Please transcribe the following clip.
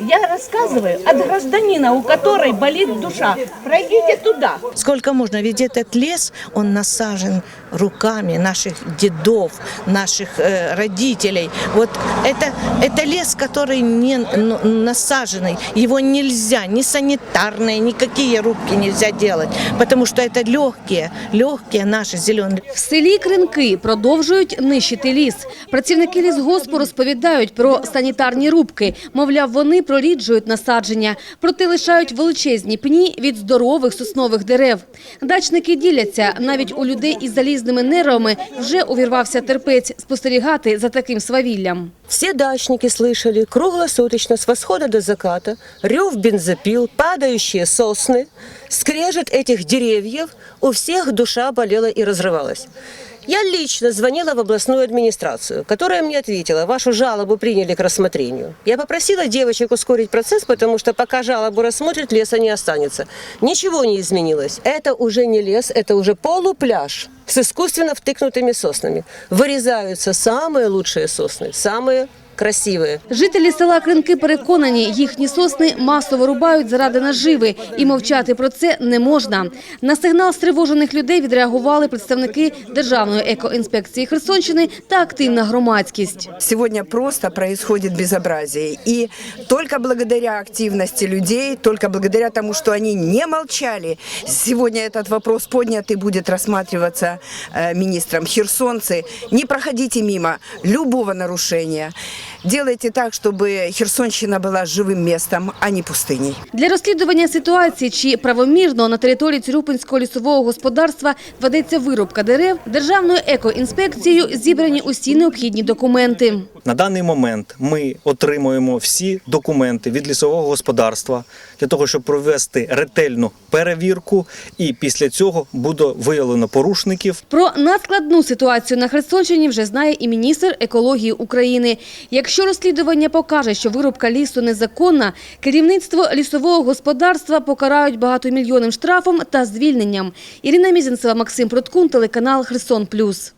Я рассказываю от гражданина, у которой болит душа. Пройдите туда. Сколько можно? Ведь этот лес, он насажен руками наших дедов, наших э, родителей. Вот это, это лес, который не ну, насаженный. Его нельзя, ни санитарные, никакие рубки нельзя делать. Потому что это легкие, легкие наши зеленые. В селі Кринки продовжують нищити ліс. Працівники лісгоспу розповідають про санітарні рубки. Мовляв, вони проріджують насадження, проте лишають величезні пні від здорових соснових дерев. Дачники діляться, навіть у людей із залізними нервами вже увірвався терпець спостерігати за таким свавіллям. Все дачники слышали круглосуточно с восхода до заката рев бензопил, падающие сосны, скрежет этих деревьев. У всех душа болела и разрывалась. Я лично звонила в областную администрацию, которая мне ответила, вашу жалобу приняли к рассмотрению. Я попросила девочек ускорить процесс, потому что пока жалобу рассмотрят, леса не останется. Ничего не изменилось. Это уже не лес, это уже полупляж с искусственно втыкнутыми соснами. Вырезаются самые лучшие сосны, самые красивые. Жителі села Кринки переконані, їхні сосни масово рубають заради наживи, і мовчати про це не можна. На сигнал стривожених людей відреагували представники Державної екоінспекції Херсонщини та активна громадськість. Сегодня просто происходит безобразие. И только благодаря активности людей, только благодаря тому, что они не молчали, сегодня этот вопрос поднят и будет э, министром. Херсонцы, не проходите мимо любого нарушения. Делайте так, чтобы Херсонщина была живым местом, а не пустыней. Для розслідування ситуації, чи правомірно на території Цюрюпинського лісового господарства ведеться вирубка дерев, Державною екоінспекцією зібрані усі необхідні документи. На даний момент ми отримуємо всі документи від лісового господарства для того, щоб провести ретельну перевірку, і після цього буде виявлено порушників. Про надскладну ситуацію на Херсонщині вже знає і міністр екології України. Якщо розслідування покаже, що вирубка лісу незаконна, керівництво лісового господарства покарають багатомільйонним штрафом та звільненням. Ірина Мізінцева, Максим Проткун, телеканал Херсон Плюс.